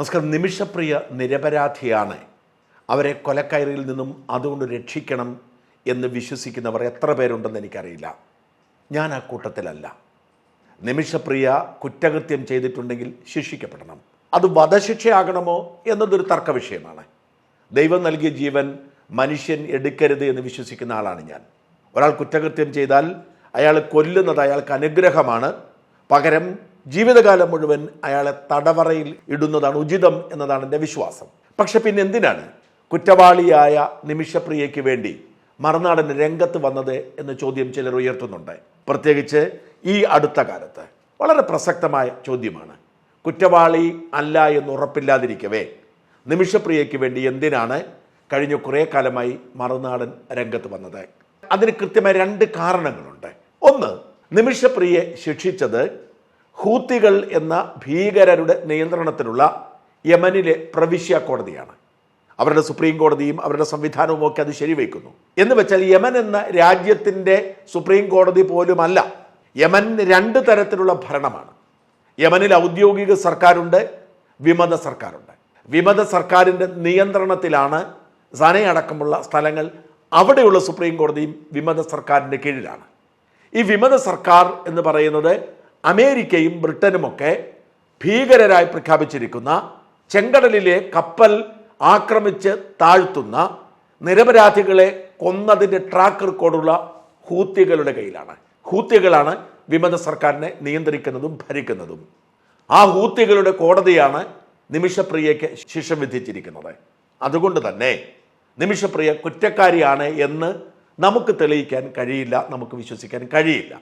നമസ്കാരം. നിമിഷപ്രിയ നിരപരാധിയാണ്. അവരെ കൊലക്കയറിയിൽ നിന്നും അതുകൊണ്ട് രക്ഷിക്കണം എന്ന് വിശ്വസിക്കുന്നവർ എത്ര പേരുണ്ടെന്ന് എനിക്കറിയില്ല. ഞാൻ ആ കൂട്ടത്തിലല്ല. നിമിഷപ്രിയ കുറ്റകൃത്യം ചെയ്തിട്ടുണ്ടെങ്കിൽ ശിക്ഷിക്കപ്പെടണം. അത് വധശിക്ഷയാകണമോ എന്നതൊരു തർക്ക വിഷയമാണ്. ദൈവം നൽകിയ ജീവൻ മനുഷ്യൻ എടുക്കരുത് എന്ന് വിശ്വസിക്കുന്ന ആളാണ് ഞാൻ. ഒരാൾ കുറ്റകൃത്യം ചെയ്താൽ അയാൾ കൊല്ലുന്നത് അയാൾക്ക് അനുഗ്രഹമാണ്. പകരം ജീവിതകാലം മുഴുവൻ അയാളെ തടവറയിൽ ഇടുന്നതാണ് ഉചിതം എന്നതാണ് എന്റെ വിശ്വാസം. പക്ഷെ പിന്നെ എന്തിനാണ് കുറ്റവാളിയായ നിമിഷപ്രിയയ്ക്ക് വേണ്ടി മറുനാടൻ രംഗത്ത് വന്നത് എന്ന ചോദ്യം ചിലർ ഉയർത്തുന്നുണ്ട്. പ്രത്യേകിച്ച് ഈ അടുത്ത കാലത്ത്. വളരെ പ്രസക്തമായ ചോദ്യമാണ്. കുറ്റവാളി അല്ല എന്ന് ഉറപ്പില്ലാതിരിക്കവേ. നിമിഷപ്രിയയ്ക്ക് വേണ്ടി എന്തിനാണ് കഴിഞ്ഞ കുറേ കാലമായി മറുനാടൻ രംഗത്ത് വന്നത്? അതിന് കൃത്യമായ രണ്ട് കാരണങ്ങളുണ്ട്. ഒന്ന് നിമിഷപ്രിയെ ശിക്ഷിച്ചത് ഹൂത്തികൾ എന്ന ഭീകരരുടെ നിയന്ത്രണത്തിലുള്ള യമനിലെ പ്രവിശ്യ കോടതിയാണ്. അവരുടെ സുപ്രീം കോടതിയും അവരുടെ സംവിധാനവും ഒക്കെ അത് ശരിവയ്ക്കുന്നു. എന്ന് വെച്ചാൽ യമൻ എന്ന രാജ്യത്തിന്റെ സുപ്രീം കോടതി പോലുമല്ല. യമൻ രണ്ട് തരത്തിലുള്ള ഭരണമാണ്. യമനിൽ ഔദ്യോഗിക സർക്കാരുണ്ട് വിമത സർക്കാരുണ്ട്. വിമത സർക്കാരിന്റെ നിയന്ത്രണത്തിലാണ് സനയടക്കമുള്ള സ്ഥലങ്ങൾ അവിടെയുള്ള സുപ്രീം കോടതിയും വിമത സർക്കാരിന്റെ കീഴിലാണ്. ഈ വിമത സർക്കാർ എന്ന് പറയുന്നത് അമേരിക്കയും ബ്രിട്ടനുമൊക്കെ ഭീകരരായി പ്രഖ്യാപിച്ചിരിക്കുന്ന ചെങ്കടലിലെ കപ്പൽ ആക്രമിച്ച് താഴ്ത്തുന്ന നിരപരാധികളെ കൊന്നതിന്റെ ട്രാക്ക് റെക്കോർഡുള്ള ഹൂത്തികളുടെ കയ്യിലാണ്. ഹൂത്തികളാണ് വിമത സർക്കാരിനെ നിയന്ത്രിക്കുന്നതും ഭരിക്കുന്നതും. ആ ഹൂത്തികളുടെ കോടതിയാണ് നിമിഷപ്രിയയ്ക്ക് ശിക്ഷ വിധിച്ചിരിക്കുന്നത്. അതുകൊണ്ട് തന്നെ നിമിഷപ്രിയ കുറ്റക്കാരിയാണ് എന്ന് നമുക്ക് തെളിയിക്കാൻ കഴിയില്ല നമുക്ക് വിശ്വസിക്കാൻ കഴിയില്ല.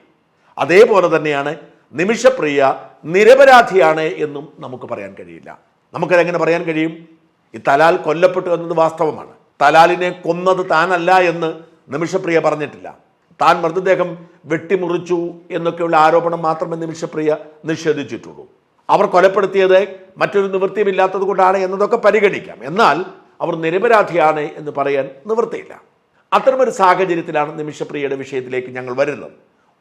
അതേപോലെ തന്നെയാണ് നിമിഷപ്രിയ നിരപരാധിയാണ് എന്നും നമുക്ക് പറയാൻ കഴിയില്ല. നമുക്കതെങ്ങനെ പറയാൻ കഴിയും? ഈ തലാൽ കൊല്ലപ്പെട്ടു എന്നത് വാസ്തവമാണ്. തലാലിനെ കൊന്നത് താനല്ല എന്ന് നിമിഷപ്രിയ പറഞ്ഞിട്ടില്ല. താൻ മൃതദേഹം വെട്ടിമുറിച്ചു എന്നൊക്കെയുള്ള ആരോപണം മാത്രമേ നിമിഷപ്രിയ നിഷേധിച്ചിട്ടുള്ളൂ. അവർ കൊലപ്പെടുത്തിയത് മറ്റൊരു നിവൃത്തിയുമില്ലാത്തത് കൊണ്ടാണ് എന്നതൊക്കെ പരിഗണിക്കാം. എന്നാൽ അവർ നിരപരാധിയാണ് എന്ന് പറയാൻ നിവൃത്തിയില്ല. അത്തരമൊരു സാഹചര്യത്തിലാണ് നിമിഷപ്രിയയുടെ വിഷയത്തിലേക്ക് ഞങ്ങൾ വരുന്നത്.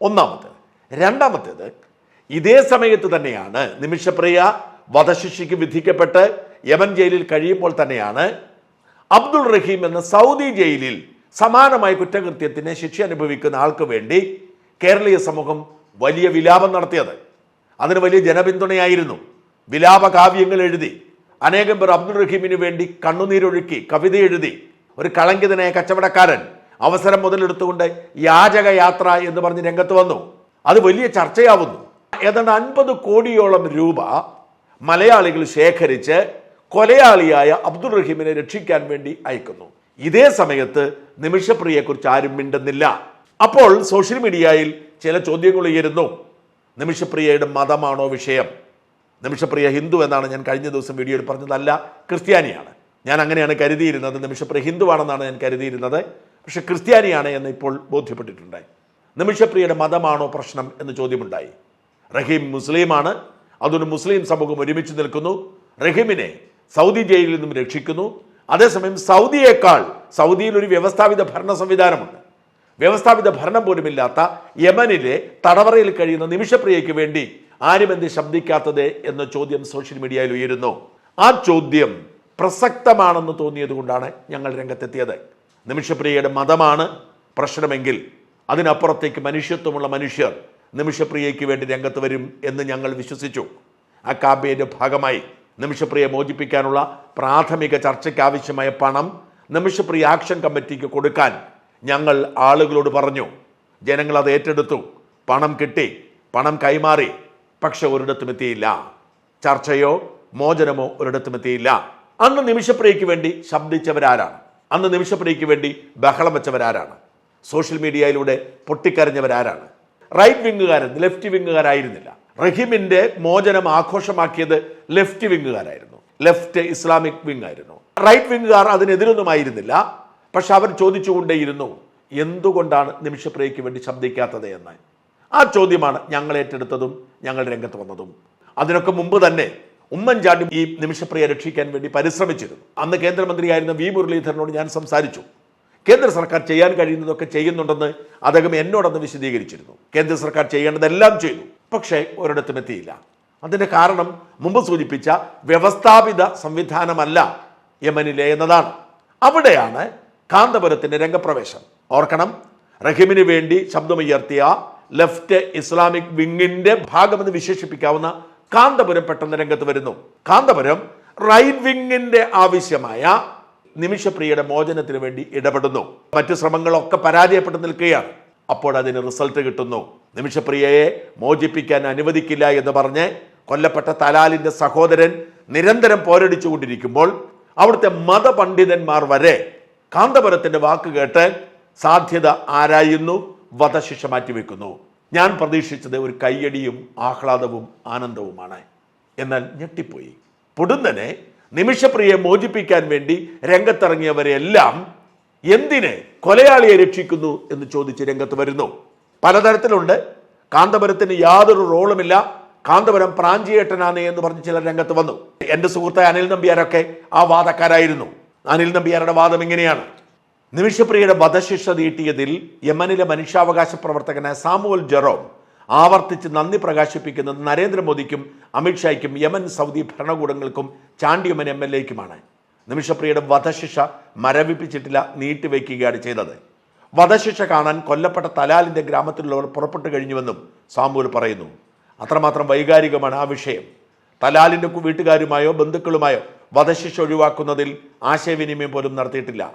ഒന്നാമത്തേത്. രണ്ടാമത്തേത് ഇതേ സമയത്ത് തന്നെയാണ് നിമിഷപ്രിയ വധശിക്ഷയ്ക്ക് വിധിക്കപ്പെട്ട് യമൻ ജയിലിൽ കഴിയുമ്പോൾ തന്നെയാണ് അബ്ദുൾ റഹീം എന്ന സൗദി ജയിലിൽ സമാനമായ കുറ്റകൃത്യത്തിന് ശിക്ഷ അനുഭവിക്കുന്ന ആൾക്ക് വേണ്ടി കേരളീയ സമൂഹം വലിയ വിലാപം നടത്തിയത്. അതിന് വലിയ ജനപിന്തുണയായിരുന്നു. വിലാപ കാവ്യങ്ങൾ എഴുതി അനേകം പേർ അബ്ദുൾ റഹീമിന് വേണ്ടി കണ്ണുനീരൊഴുക്കി കവിത എഴുതി. ഒരു കളങ്കിതനായ കച്ചവടക്കാരൻ അവസരം മുതലെടുത്തുകൊണ്ട് യാചക യാത്ര എന്ന് പറഞ്ഞ് രംഗത്ത് വന്നു. അത് വലിയ ചർച്ചയാവുന്നു. ഏതാണ്ട് അൻപത് കോടിയോളം രൂപ മലയാളികൾ ശേഖരിച്ച് കൊലയാളിയായ അബ്ദുൾ റഹീമിനെ രക്ഷിക്കാൻ വേണ്ടി അയക്കുന്നു. ഇതേ സമയത്ത് നിമിഷപ്രിയയെക്കുറിച്ച് ആരും മിണ്ടുന്നില്ല. അപ്പോൾ സോഷ്യൽ മീഡിയയിൽ ചില ചോദ്യങ്ങൾ ഉയരുന്നു. നിമിഷപ്രിയയുടെ മതമാണോ വിഷയം? നിമിഷപ്രിയ ഹിന്ദു എന്നാണ് ഞാൻ കഴിഞ്ഞ ദിവസം വീഡിയോയിൽ പറഞ്ഞതല്ല ക്രിസ്ത്യാനിയാണ്. ഞാൻ അങ്ങനെയാണ് കരുതിയിരുന്നത് നിമിഷപ്രിയ ഹിന്ദുവാണെന്നാണ് ഞാൻ കരുതിയിരുന്നത്. പക്ഷെ ക്രിസ്ത്യാനിയാണ് എന്ന് ഇപ്പോൾ ബോധ്യപ്പെട്ടിട്ടുണ്ട് നിമിഷപ്രിയയുടെ മതമാണോ പ്രശ്നം എന്ന് ചോദ്യമുണ്ടായി. റഹീം മുസ്ലിമാണ്. അതുകൊണ്ട് മുസ്ലിം സമൂഹം ഒരുമിച്ച് നിൽക്കുന്നു. റഹീമിനെ സൗദി ജയിലിൽ നിന്നും രക്ഷിക്കുന്നു. അതേസമയം സൗദിയേക്കാൾ സൗദിയിൽ ഒരു വ്യവസ്ഥാപിത ഭരണ സംവിധാനമുണ്ട്. വ്യവസ്ഥാപിത ഭരണം പോലുമില്ലാത്ത യമനിലെ തടവറയിൽ കഴിയുന്ന നിമിഷപ്രിയയ്ക്ക് വേണ്ടി ആരും എന്ത് ശബ്ദിക്കാത്തത് എന്ന ചോദ്യം സോഷ്യൽ മീഡിയയിൽ ഉയരുന്നു. ആ ചോദ്യം പ്രസക്തമാണെന്ന് തോന്നിയത് കൊണ്ടാണ് ഞങ്ങൾ രംഗത്തെത്തിയത്. നിമിഷപ്രിയയുടെ മതമാണ് പ്രശ്നമെങ്കിൽ അതിനപ്പുറത്തേക്ക് മനുഷ്യത്വമുള്ള മനുഷ്യർ നിമിഷപ്രിയയ്ക്ക് വേണ്ടി രംഗത്ത് വരും എന്ന് ഞങ്ങൾ വിശ്വസിച്ചു. ആ കാമ്പയിന്റെ ഭാഗമായി നിമിഷപ്രിയ മോചിപ്പിക്കാനുള്ള പ്രാഥമിക ചർച്ചയ്ക്ക് ആവശ്യമായ പണം നിമിഷപ്രിയ ആക്ഷൻ കമ്മിറ്റിക്ക് കൊടുക്കാൻ ഞങ്ങൾ ആളുകളോട് പറഞ്ഞു. ജനങ്ങൾ അത് ഏറ്റെടുത്തു. പണം കിട്ടി. പണം കൈമാറി. പക്ഷെ ഒരിടത്തും എത്തിയില്ല. ചർച്ചയോ മോചനമോ ഒരിടത്തും എത്തിയില്ല. അന്ന് നിമിഷപ്രിയയ്ക്ക് വേണ്ടി ശബ്ദിച്ചവരാരാണ്? അന്ന് നിമിഷപ്രിയയ്ക്ക് വേണ്ടി ബഹളം വെച്ചവരാരാണ്? സോഷ്യൽ മീഡിയയിലൂടെ പൊട്ടിക്കരഞ്ഞവരാരാണ്? റൈറ്റ് വിങ്ങുകാരൻ ലെഫ്റ്റ് വിങ്ങുകാരായിരുന്നില്ല റഹീമിന്റെ മോചനം ആഘോഷമാക്കിയത് ലെഫ്റ്റ് വിങ്ങുകാരായിരുന്നു ലെഫ്റ്റ് ഇസ്ലാമിക് വിങ് ആയിരുന്നു. റൈറ്റ് വിങ്ങുകാർ അതിനെതിരൊന്നുമായിരുന്നില്ല പക്ഷെ അവർ ചോദിച്ചുകൊണ്ടേയിരുന്നു എന്തുകൊണ്ടാണ് നിമിഷപ്രിയയ്ക്ക് വേണ്ടി ശബ്ദിക്കാത്തത് എന്ന്? ആ ചോദ്യമാണ് ഞങ്ങൾ ഏറ്റെടുത്തതും ഞങ്ങൾ രംഗത്ത് വന്നതും. അതിനൊക്കെ മുമ്പ് തന്നെ ഉമ്മൻചാണ്ടി ഈ നിമിഷപ്രിയ രക്ഷിക്കാൻ വേണ്ടി പരിശ്രമിച്ചിരുന്നു. അന്ന് കേന്ദ്രമന്ത്രിയായിരുന്ന വി മുരളീധരനോട് ഞാൻ സംസാരിച്ചു. കേന്ദ്ര സർക്കാർ ചെയ്യാൻ കഴിയുന്നതൊക്കെ ചെയ്യുന്നുണ്ടെന്ന് അദ്ദേഹം എന്നോടൊന്ന് വിശദീകരിച്ചിരുന്നു. കേന്ദ്ര സർക്കാർ ചെയ്യേണ്ടതെല്ലാം ചെയ്തു. പക്ഷേ ഒരിടത്തും എത്തിയില്ല. അതിന്റെ കാരണം മുമ്പ് സൂചിപ്പിച്ച വ്യവസ്ഥാപിത സംവിധാനമല്ല യമനിലെ എന്നതാണ്. അവിടെയാണ് കാന്തപുരത്തിന്റെ രംഗപ്രവേശം. ഓർക്കണം റഹീമിന് വേണ്ടി ശബ്ദമുയർത്തിയ ലെഫ്റ്റ് ഇസ്ലാമിക് വിങ്ങിന്റെ ഭാഗമെന്ന് വിശേഷിപ്പിക്കാവുന്ന കാന്തപുരം പെട്ടെന്ന് രംഗത്ത് വരുന്നു. കാന്തപുരം റൈറ്റ് വിങ്ങിന്റെ ആവശ്യമായ നിമിഷപ്രിയയുടെ മോചനത്തിന് വേണ്ടി ഇടപെടുന്നു. മറ്റു ശ്രമങ്ങളൊക്കെ പരാജയപ്പെട്ടു നിൽക്കുകയാണ്. അപ്പോൾ അതിന് റിസൾട്ട് കിട്ടുന്നു. നിമിഷപ്രിയയെ മോചിപ്പിക്കാൻ അനുവദിക്കില്ല എന്ന് പറഞ്ഞ് കൊല്ലപ്പെട്ട തലാലിന്റെ സഹോദരൻ നിരന്തരം പോരടിച്ചുകൊണ്ടിരിക്കുമ്പോൾ അവിടുത്തെ മതപണ്ഡിതന്മാർ വരെ കാന്തപുരത്തിന്റെ വാക്ക് കേട്ട് സാധ്യത ആരായുന്നു? വധശിക്ഷ മാറ്റിവെക്കുന്നു. ഞാൻ പ്രതീക്ഷിച്ചത് ഒരു കയ്യടിയും ആഹ്ലാദവും ആനന്ദവുമാണ്. എന്നാൽ ഞെട്ടിപ്പോയി. പൊടുന്നനെ നിമിഷപ്രിയെ മോചിപ്പിക്കാൻ വേണ്ടി രംഗത്തിറങ്ങിയവരെല്ലാം എന്തിന് കൊലയാളിയെ രക്ഷിക്കുന്നു എന്ന് ചോദിച്ച് രംഗത്ത് വരുന്നു. പലതരത്തിലുണ്ട്. കാന്തപുരത്തിന് യാതൊരു റോളുമില്ല. കാന്തപുരം പ്രാഞ്ചിയേട്ടനാണ് എന്ന് പറഞ്ഞ് ചിലർ രംഗത്ത് വന്നു. എന്റെ സുഹൃത്തെ അനിൽ നമ്പ്യാരൊക്കെ ആ വാദക്കാരായിരുന്നു. അനിൽ നമ്പ്യാരുടെ വാദം ഇങ്ങനെയാണ്. നിമിഷപ്രിയയുടെ വധശിക്ഷ നീട്ടിയതിൽ യമനിലെ മനുഷ്യാവകാശ പ്രവർത്തകനായ സാമുവൽ ജെറോം ആവർത്തിച്ച് നന്ദി പ്രകാശിപ്പിക്കുന്നത് നരേന്ദ്രമോദിക്കും അമിത്ഷായ്ക്കും യമൻ സൗദി ഭരണകൂടങ്ങൾക്കും ചാണ്ടിയമൻ എം എൽ എക്കുമാണ് നിമിഷപ്രിയയുടെ വധശിക്ഷ മരവിപ്പിച്ചിട്ടില്ല നീട്ടിവെക്കുകയാണ് ചെയ്തത്. വധശിക്ഷ കാണാൻ കൊല്ലപ്പെട്ട തലാലിന്റെ ഗ്രാമത്തിലുള്ളവർ പുറപ്പെട്ടു കഴിഞ്ഞുവെന്നും സാമുവൽ പറയുന്നു. അത്രമാത്രം വൈകാരികമാണ് ആ വിഷയം. തലാലിന്റെ വീട്ടുകാരുമായോ ബന്ധുക്കളുമായോ വധശിക്ഷ ഒഴിവാക്കുന്നതിൽ ആശയവിനിമയം പോലും നടത്തിയിട്ടില്ല.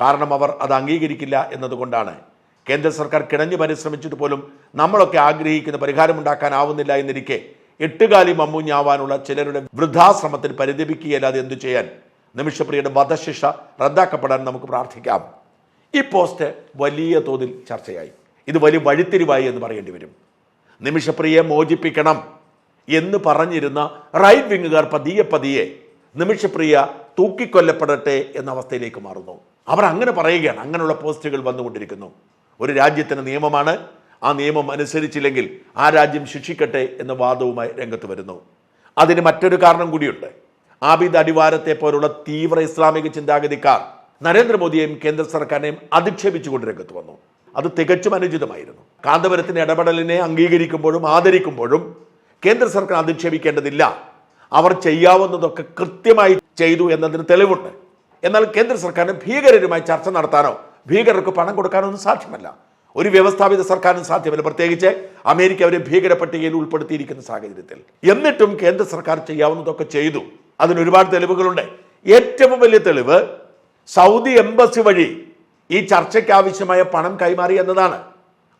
കാരണം അവർ അത് അംഗീകരിക്കില്ല എന്നതുകൊണ്ടാണ്. കേന്ദ്ര സർക്കാർ കിണഞ്ഞു പരിശ്രമിച്ചിട്ട് പോലും നമ്മളൊക്കെ ആഗ്രഹിക്കുന്ന പരിഹാരമുണ്ടാക്കാനാവുന്നില്ല എന്നിരിക്കെ എട്ടുകാലി മമ്മൂഞ്ഞാവാനുള്ള ചിലരുടെ വൃദ്ധാശ്രമത്തിൽ പരിതപിക്കുകയല്ലാതെ എന്തു ചെയ്യാൻ? നിമിഷപ്രിയയുടെ വധശിക്ഷ റദ്ദാക്കപ്പെടാൻ നമുക്ക് പ്രാർത്ഥിക്കാം. ഈ പോസ്റ്റ് വലിയ തോതിൽ ചർച്ചയായി. ഇത് വലിയ വഴിത്തിരിവായി എന്ന് പറയേണ്ടി വരും. നിമിഷപ്രിയെ മോചിപ്പിക്കണം എന്ന് പറഞ്ഞിരുന്ന റൈറ്റ് വിങ്ങുകാർ പതിയെ പതിയെ നിമിഷപ്രിയ തൂക്കിക്കൊല്ലപ്പെടട്ടെ എന്ന അവസ്ഥയിലേക്ക് മാറുന്നു. അവർ അങ്ങനെ പറയുകയാണ്. അങ്ങനെയുള്ള പോസ്റ്റുകൾ വന്നുകൊണ്ടിരിക്കുന്നു. ഒരു രാജ്യത്തിന് നിയമമാണ്. ആ നിയമം അനുസരിച്ചില്ലെങ്കിൽ ആ രാജ്യം ശിക്ഷിക്കട്ടെ എന്ന വാദവുമായി രംഗത്ത് വരുന്നു. അതിന് മറ്റൊരു കാരണം കൂടിയുണ്ട്. ആബിദ് അടിവാരത്തെ പോലുള്ള തീവ്ര ഇസ്ലാമിക ചിന്താഗതിക്കാർ നരേന്ദ്രമോദിയെയും കേന്ദ്ര സർക്കാരിനെയും അധിക്ഷേപിച്ചുകൊണ്ട് രംഗത്ത് വന്നു. അത് തികച്ചും അനുചിതമായിരുന്നു. കാന്തപുരത്തിന്റെ ഇടപെടലിനെ അംഗീകരിക്കുമ്പോഴും ആദരിക്കുമ്പോഴും കേന്ദ്ര സർക്കാർ അധിക്ഷേപിക്കേണ്ടതില്ല. അവർ ചെയ്യാവുന്നതൊക്കെ കൃത്യമായി ചെയ്തു എന്നതിന് തെളിവുണ്ട്. എന്നാൽ കേന്ദ്ര സർക്കാരിന് ഭീകരരുമായി ചർച്ച നടത്താനോ ഭീകരർക്ക് പണം കൊടുക്കാനൊന്നും സാധ്യമല്ല. ഒരു വ്യവസ്ഥാപിത സർക്കാരിനും സാധ്യമല്ല. പ്രത്യേകിച്ച് അമേരിക്ക അവരെ ഭീകര പട്ടികയിൽ ഉൾപ്പെടുത്തിയിരിക്കുന്ന സാഹചര്യത്തിൽ. എന്നിട്ടും കേന്ദ്ര സർക്കാർ ചെയ്യാവുന്നതൊക്കെ ചെയ്തു. അതിന് ഒരുപാട് തെളിവുകളുണ്ട്. ഏറ്റവും വലിയ തെളിവ് സൗദി എംബസി വഴി ഈ ചർച്ചയ്ക്ക് ആവശ്യമായ പണം കൈമാറി എന്നതാണ്.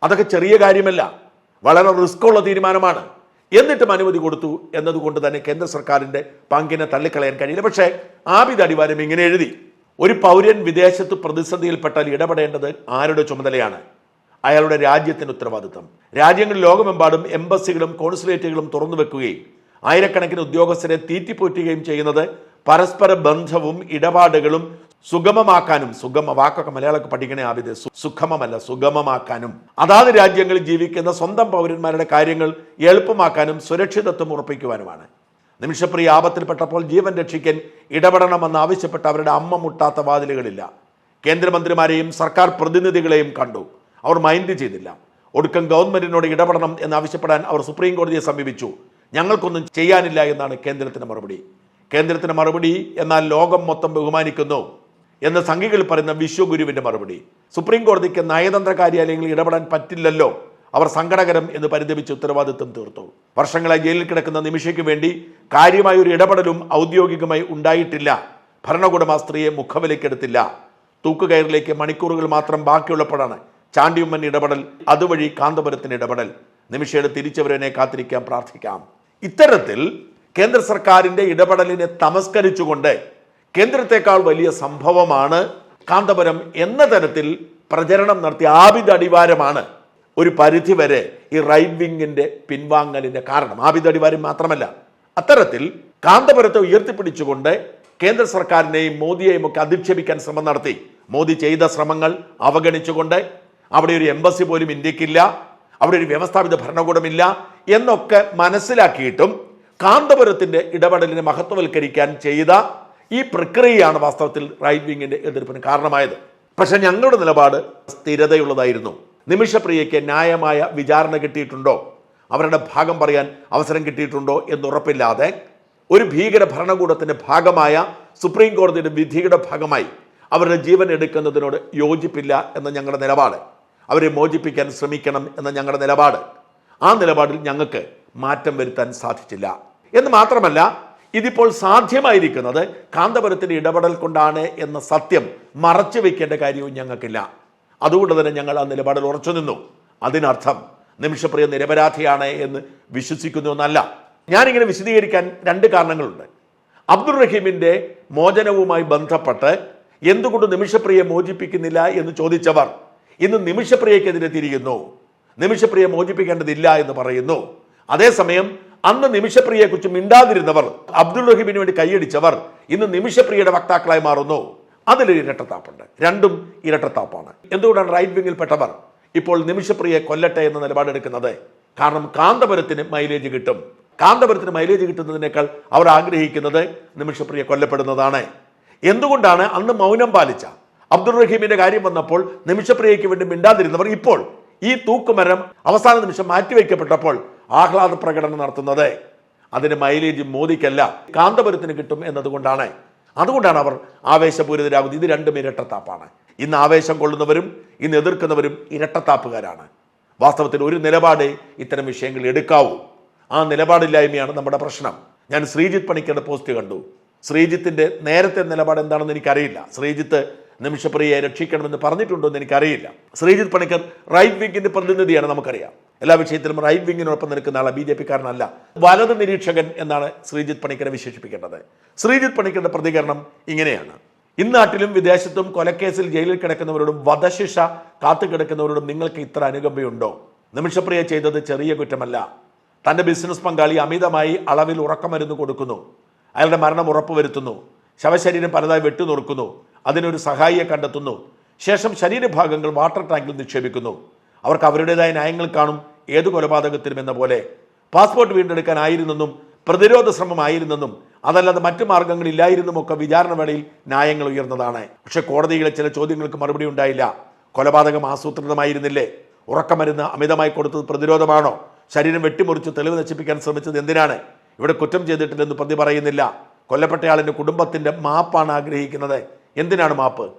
അതൊക്കെ ചെറിയ കാര്യമല്ല. വളരെ റിസ്ക് ഉള്ള തീരുമാനമാണ്. എന്നിട്ടും അനുമതി കൊടുത്തു എന്നതുകൊണ്ട് തന്നെ കേന്ദ്ര സർക്കാരിന്റെ പങ്കിനെ തള്ളിക്കളയാൻ കഴിയില്ല. പക്ഷേ ആബിദ് അടിവാരം ഇങ്ങനെ എഴുതി. ഒരു പൗരൻ വിദേശത്ത് പ്രതിസന്ധിയിൽപ്പെട്ടാൽ ഇടപെടേണ്ടത് ആരുടെ ചുമതലയാണ്? അയാളുടെ രാജ്യത്തിന് ഉത്തരവാദിത്തം. രാജ്യങ്ങൾ ലോകമെമ്പാടും എംബസികളും കോൺസുലേറ്റുകളും തുറന്നു വെക്കുകയും ആയിരക്കണക്കിന് ഉദ്യോഗസ്ഥരെ തീറ്റിപ്പോറ്റുകയും ചെയ്യുന്നത് പരസ്പര ബന്ധവും ഇടപാടുകളും സുഗമമാക്കാനും സുഗമ വാക്കൊക്കെ മലയാളമൊക്കെ പഠിക്കണേ സുഖമല്ല സുഖമമല്ല സുഗമമാക്കാനും. അതാത് രാജ്യങ്ങളിൽ ജീവിക്കുന്ന സ്വന്തം പൗരന്മാരുടെ കാര്യങ്ങൾ എളുപ്പമാക്കാനും സുരക്ഷിതത്വം ഉറപ്പിക്കുവാനുമാണ്. നിമിഷപ്രിയ ആപത്തിൽപ്പെട്ടപ്പോൾ ജീവൻ രക്ഷിക്കാൻ ഇടപെടണമെന്ന് ആവശ്യപ്പെട്ട അവരുടെ അമ്മ മുട്ടാത്ത വാതിലുകളില്ല. കേന്ദ്രമന്ത്രിമാരെയും സർക്കാർ പ്രതിനിധികളെയും കണ്ടു. അവർ മൈൻഡ് ചെയ്തില്ല. ഒടുക്കം ഗവൺമെന്റിനോട് ഇടപെടണം എന്നാവശ്യപ്പെടാൻ അവർ സുപ്രീം കോടതിയെ സമീപിച്ചു. ഞങ്ങൾക്കൊന്നും ചെയ്യാനില്ല എന്നാണ് കേന്ദ്രത്തിന്റെ മറുപടി. കേന്ദ്രത്തിന്റെ മറുപടി എന്നാൽ ലോകം മൊത്തം ബഹുമാനിക്കുന്നു എന്ന് സംഘികൾ പറയുന്ന വിശ്വഗുരുവിന്റെ മറുപടി. സുപ്രീം കോടതിക്ക് നയതന്ത്ര കാര്യാലയങ്ങളിൽ ഇടപെടാൻ പറ്റില്ലല്ലോ. അവർ സങ്കടകരം എന്ന് പരിതപിച്ച് ഉത്തരവാദിത്വം തീർത്തു. വർഷങ്ങളായി ജയിലിൽ കിടക്കുന്ന നിമിഷയ്ക്ക് വേണ്ടി കാര്യമായ ഒരു ഇടപെടലും ഔദ്യോഗികമായി ഉണ്ടായിട്ടില്ല. ഭരണകൂടം ആ സ്ത്രീയെ മുഖവിലയ്ക്കെടുത്തില്ല. തൂക്കുകയറിലേക്ക് മണിക്കൂറുകൾ മാത്രം ബാക്കിയുള്ളപ്പോഴാണ് ചാണ്ടിയുമ്മൻ ഇടപെടൽ അതുവഴി കാന്തപുരത്തിന് ഇടപെടൽ. നിമിഷയുടെ തിരിച്ചവരനെ കാത്തിരിക്കാൻ പ്രാർത്ഥിക്കാം. ഇത്തരത്തിൽ കേന്ദ്ര സർക്കാരിന്റെ ഇടപെടലിനെ തമസ്കരിച്ചുകൊണ്ട് കേന്ദ്രത്തെക്കാൾ വലിയ സംഭവമാണ് കാന്തപുരം എന്ന തരത്തിൽ പ്രചരണം നടത്തിയ ആബിദ് അടിവാരമാണ്. ഒരു പരിധിവരെ ഈ റൈറ്റ് വിങ്ങിന്റെ പിൻവാങ്ങലിന്റെ കാരണം. ആബിദ് മാത്രമല്ല അത്തരത്തിൽ കാന്തപുരത്തെ ഉയർത്തിപ്പിടിച്ചുകൊണ്ട് കേന്ദ്ര സർക്കാരിനെയും മോദിയെയും ഒക്കെ അധിക്ഷേപിക്കാൻ ശ്രമം നടത്തി. മോദി ചെയ്ത ശ്രമങ്ങൾ അവഗണിച്ചുകൊണ്ട് അവിടെ ഒരു എംബസി പോലും ഇന്ത്യക്കില്ല അവിടെ ഒരു വ്യവസ്ഥാപിത ഭരണകൂടമില്ല എന്നൊക്കെ മനസ്സിലാക്കിയിട്ടും കാന്തപുരത്തിന്റെ ഇടപെടലിനെ മഹത്വവൽക്കരിക്കാൻ ചെയ്ത ഈ പ്രക്രിയയാണ് വാസ്തവത്തിൽ റൈറ്റ് വിങ്ങിന്റെ എതിർപ്പിന് കാരണമായത്. പക്ഷേ ഞങ്ങളുടെ നിലപാട് സ്ഥിരതയുള്ളതായിരുന്നു. നിമിഷപ്രിയയ്ക്ക് ന്യായമായ വിചാരണ കിട്ടിയിട്ടുണ്ടോ? അവരുടെ ഭാഗം പറയാൻ അവസരം കിട്ടിയിട്ടുണ്ടോ എന്നുറപ്പില്ലാതെ ഒരു ഭീകര ഭരണകൂടത്തിന്റെ ഭാഗമായ സുപ്രീം കോടതിയുടെ വിധിയുടെ ഭാഗമായി അവരുടെ ജീവൻ എടുക്കുന്നതിനോട് യോജിപ്പില്ല എന്ന ഞങ്ങളുടെ നിലപാട്. അവരെ മോചിപ്പിക്കാൻ ശ്രമിക്കണം എന്ന ഞങ്ങളുടെ നിലപാട്. ആ നിലപാടിൽ ഞങ്ങൾക്ക് മാറ്റം വരുത്താൻ സാധിച്ചില്ല. എന്ന് മാത്രമല്ല ഇതിപ്പോൾ സാധ്യമായിരിക്കുന്നത് കാന്തപുരത്തിന്റെ ഇടപെടൽ കൊണ്ടാണ് എന്ന സത്യം മറച്ചു വയ്ക്കേണ്ട കാര്യവും ഞങ്ങൾക്കില്ല. അതുകൊണ്ട് തന്നെ ഞങ്ങൾ ആ നിലപാടിൽ ഉറച്ചു നിന്നു. അതിനർത്ഥം നിമിഷപ്രിയ നിരപരാധിയാണ് എന്ന് വിശ്വസിക്കുന്നു എന്നല്ല. ഞാനിങ്ങനെ വിശദീകരിക്കാൻ രണ്ട് കാരണങ്ങളുണ്ട്. അബ്ദുൾ റഹീമിന്റെ മോചനവുമായി ബന്ധപ്പെട്ട് എന്തുകൊണ്ട് നിമിഷപ്രിയെ മോചിപ്പിക്കുന്നില്ല എന്ന് ചോദിച്ചവർ ഇന്ന് നിമിഷപ്രിയക്കെതിരെ തിരിയുന്നു. നിമിഷപ്രിയെ മോചിപ്പിക്കേണ്ടതില്ല എന്ന് പറയുന്നു. അതേസമയം അന്ന് നിമിഷപ്രിയെക്കുറിച്ച് മിണ്ടാതിരുന്നവർ അബ്ദുൾ റഹീമിന് വേണ്ടി കൈയടിച്ചവർ ഇന്ന് നിമിഷപ്രിയയുടെ വക്താക്കളായി മാറുന്നു. അതിലൊരു ഇരട്ടത്താപ്പുണ്ട്. രണ്ടും ഇരട്ടത്താപ്പാണ്. എന്തുകൊണ്ടാണ് റൈറ്റ് വിങ്ങിൽപ്പെട്ടവർ ഇപ്പോൾ നിമിഷപ്രിയെ കൊല്ലട്ടെ എന്ന നിലപാടെടുക്കുന്നത് കാരണം കാന്തപുരത്തിന് മൈലേജ് കിട്ടും. കാന്തപുരത്തിന് മൈലേജ് കിട്ടുന്നതിനേക്കാൾ അവർ ആഗ്രഹിക്കുന്നത് നിമിഷപ്രിയ കൊല്ലപ്പെടുന്നതാണ്. എന്തുകൊണ്ടാണ് അന്ന് മൗനം പാലിച്ച അബ്ദുൾ റഹീമിന്റെ കാര്യം വന്നപ്പോൾ നിമിഷപ്രിയയ്ക്ക് വേണ്ടി മിണ്ടാതിരുന്നവർ ഇപ്പോൾ ഈ തൂക്കുമരം അവസാന നിമിഷം മാറ്റിവെക്കപ്പെട്ടപ്പോൾ ആഹ്ലാദ പ്രകടനം നടത്തുന്നത്? അതിന് മൈലേജ് മോദിക്കല്ല കാന്തപുരത്തിന് കിട്ടും എന്നതുകൊണ്ടാണ്. അതുകൊണ്ടാണ് അവർ ആവേശപൂരിതരാകുന്നത്. ഇത് രണ്ടും ഇരട്ടത്താപ്പാണ്. ഇന്ന് ആവേശം കൊള്ളുന്നവരും ഇന്ന് എതിർക്കുന്നവരും ഇരട്ടത്താപ്പുകാരാണ്. വാസ്തവത്തിൽ ഒരു നിലപാട് ഇത്തരം വിഷയങ്ങൾ എടുക്കാവൂ. ആ നിലപാടില്ലായ്മയാണ് നമ്മുടെ പ്രശ്നം. ഞാൻ ശ്രീജിത്ത് പണിക്കരുടെ പോസ്റ്റ് കണ്ടു. ശ്രീജിത്തിന്റെ നേരത്തെ നിലപാട് എന്താണെന്ന് എനിക്കറിയില്ല. ശ്രീജിത്ത് നിമിഷപ്രിയയെ രക്ഷിക്കണമെന്ന് പറഞ്ഞിട്ടുണ്ടോ എന്ന് എനിക്കറിയില്ല. ശ്രീജിത്ത് പണിക്കർ റൈറ്റ് വിങ്ങിന്റെ പ്രതിനിധിയാണ് നമുക്കറിയാം. എല്ലാ വിഷയത്തിലും റൈറ്റ് വിങ്ങിനൊപ്പം നിൽക്കുന്ന ആളെ ബി ജെ പിക്കാരനല്ല. വലത് നിരീക്ഷകൻ എന്നാണ് ശ്രീജിത്ത് പണിക്കരെ വിശേഷിപ്പിക്കേണ്ടത്. ശ്രീജിത്ത് പണിക്കരുടെ പ്രതികരണം ഇങ്ങനെയാണ്. ഇന്നാട്ടിലും വിദേശത്തും കൊലക്കേസിൽ ജയിലിൽ കിടക്കുന്നവരോടും വധശിക്ഷ കാത്തു കിടക്കുന്നവരോടും നിങ്ങൾക്ക് ഇത്ര അനുകമ്പയുണ്ടോ? നിമിഷപ്രിയ ചെയ്തത് ചെറിയ കുറ്റമല്ല. തന്റെ ബിസിനസ് പങ്കാളി അമിതമായി അളവിൽ ഉറക്കമരുന്ന് കൊടുക്കുന്നു. അയാളുടെ മരണം ഉറപ്പുവരുത്തുന്നു. ശവശരീരം പലതായി വെട്ടിനുറുക്കുന്നു. അതിനൊരു സഹായിയെ കണ്ടെത്തുന്നു. ശേഷം ശരീരഭാഗങ്ങൾ വാട്ടർ ടാങ്കിൽ നിക്ഷേപിക്കുന്നു. അവർക്ക് അവരുടേതായ ന്യായങ്ങൾ കാണും ഏത് കൊലപാതകത്തിനും എന്ന പോലെ. പാസ്പോർട്ട് വീണ്ടെടുക്കാനായിരുന്നെന്നും പ്രതിരോധ ശ്രമമായിരുന്നെന്നും അതല്ലാതെ മറ്റു മാർഗങ്ങളില്ലായിരുന്നും ഒക്കെ വിചാരണ വേളയിൽ ന്യായങ്ങൾ ഉയർന്നതാണ്. പക്ഷെ കോടതിയിലെ ചില ചോദ്യങ്ങൾക്ക് മറുപടി ഉണ്ടായില്ല. കൊലപാതകം ആസൂത്രിതമായിരുന്നില്ലേ? ഉറക്കമരുന്ന് അമിതമായി കൊടുത്തത് പ്രതിരോധമാണോ? ശരീരം വെട്ടിമുറിച്ച് തെളിവ് നശിപ്പിക്കാൻ ശ്രമിച്ചത് എന്തിനാണ്? ഇവിടെ കുറ്റം ചെയ്തിട്ടില്ലെന്ന് പ്രതി പറയുന്നില്ല. കൊല്ലപ്പെട്ടയാളിന്റെ കുടുംബത്തിന്റെ മാപ്പാണ് ആഗ്രഹിക്കുന്നത്. എന്തിനാണ് മാപ്പ്?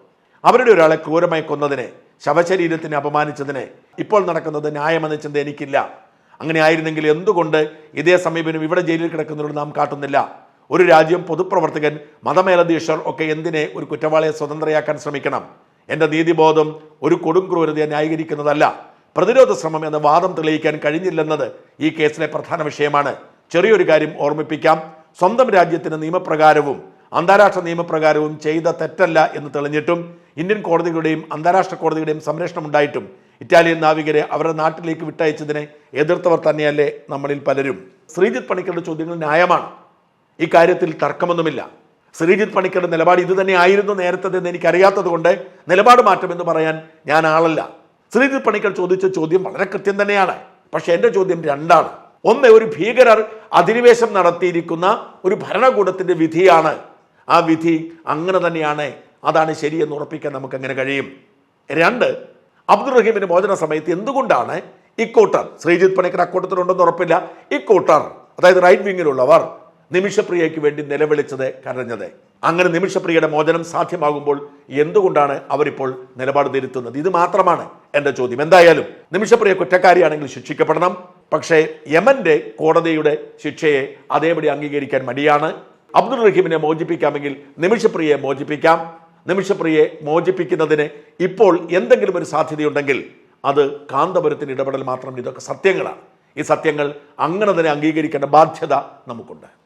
അവരുടെ ഒരാളെ ക്രൂരമായി കൊന്നതിനെ ശവശരീരത്തിനെ അപമാനിച്ചതിനെ ഇപ്പോൾ നടക്കുന്നത് ന്യായമെന്ന ചിന്ത എനിക്കില്ല. അങ്ങനെ ആയിരുന്നെങ്കിൽ എന്തുകൊണ്ട് ഇതേ സമീപനം ഇവിടെ ജയിലിൽ കിടക്കുന്നവരോട് നാം കാട്ടുന്നില്ല? ഒരു രാജ്യം പൊതുപ്രവർത്തകൻ മതമേലധീഷർ ഒക്കെ എന്തിനെ ഒരു കുറ്റവാളിയെ സ്വതന്ത്രയാക്കാൻ ശ്രമിക്കണം? എന്റെ നീതിബോധം ഒരു കൊടും ക്രൂരതയെ ന്യായീകരിക്കുന്നതല്ല. പ്രതിരോധ ശ്രമം എന്ന വാദം തെളിയിക്കാൻ കഴിഞ്ഞില്ലെന്നത് ഈ കേസിലെ പ്രധാന വിഷയമാണ്. ചെറിയൊരു കാര്യം ഓർമ്മിപ്പിക്കാം. സ്വന്തം രാജ്യത്തിന് നിയമപ്രകാരവും അന്താരാഷ്ട്ര നിയമപ്രകാരവും ചെയ്ത തെറ്റല്ല എന്ന് തെളിഞ്ഞിട്ടും ഇന്ത്യൻ കോടതികളുടെയും അന്താരാഷ്ട്ര കോടതികളുടെയും സംരക്ഷണം ഉണ്ടായിട്ടും ഇറ്റാലിയൻ നാവികരെ അവരുടെ നാട്ടിലേക്ക് വിട്ടയച്ചതിനെ എതിർത്തവർ തന്നെയല്ലേ നമ്മളിൽ പലരും. ശ്രീജിത് പണിക്കരുടെ ചോദ്യങ്ങൾ ന്യായമാണ്. ഈ കാര്യത്തിൽ തർക്കമൊന്നുമില്ല. ശ്രീജിത് പണിക്കരുടെ നിലപാട് ഇത് തന്നെ ആയിരുന്നു നേരത്തേതെന്ന് എനിക്കറിയാത്തത് കൊണ്ട് നിലപാട് മാറ്റമെന്ന് പറയാൻ ഞാൻ ആളല്ല. ശ്രീജിത് പണിക്കർ ചോദിച്ച ചോദ്യം വളരെ കൃത്യം തന്നെയാണ്. പക്ഷെ എന്റെ ചോദ്യം രണ്ടാണ്. ഒന്ന് ഒരു ഭീകരർ അധിനിവേശം നടത്തിയിരിക്കുന്ന ഒരു ഭരണകൂടത്തിന്റെ വിധിയാണ്. ആ വിധി അങ്ങനെ തന്നെയാണ്. അതാണ് ശരിയെന്ന് ഉറപ്പിക്കാൻ നമുക്ക് എങ്ങനെ കഴിയും? രണ്ട് അബ്ദുൾ റഹീമിന്റെ മോചന സമയത്ത് എന്തുകൊണ്ടാണ് ഇക്കൂട്ടർ ശ്രീജിത്ത് പണിക്കർ അക്കൂട്ടത്തിലുണ്ടെന്ന് ഉറപ്പില്ല. ഇക്കൂട്ടർ അതായത് റൈറ്റ് വിങ്ങിലുള്ളവർ നിമിഷപ്രിയയ്ക്ക് വേണ്ടി നിലവിളിച്ചത് കരഞ്ഞത്. അങ്ങനെ നിമിഷപ്രിയയുടെ മോചനം സാധ്യമാകുമ്പോൾ എന്തുകൊണ്ടാണ് അവരിപ്പോൾ നിലപാട് തിരുത്തുന്നത്? ഇത് മാത്രമാണ് എന്റെ ചോദ്യം. എന്തായാലും നിമിഷപ്രിയ കുറ്റക്കാരിയാണെങ്കിൽ ശിക്ഷിക്കപ്പെടണം. പക്ഷേ യമന്റെ കോടതിയുടെ ശിക്ഷയെ അതേപടി അംഗീകരിക്കാൻ മടിയാണ്. അബ്ദുൾ റഹീമിനെ മോചിപ്പിക്കാമെങ്കിൽ നിമിഷപ്രിയയെ മോചിപ്പിക്കാം. നിമിഷപ്രിയയെ മോചിപ്പിക്കുന്നതിന് ഇപ്പോൾ എന്തെങ്കിലും ഒരു സാധ്യതയുണ്ടെങ്കിൽ അത് കാന്തപുരത്തിന് ഇടപെടൽ മാത്രം. ഇതൊക്കെ സത്യങ്ങളാണ്. ഈ സത്യങ്ങൾ അങ്ങനെ തന്നെ അംഗീകരിക്കേണ്ട ബാധ്യത നമുക്കുണ്ട്.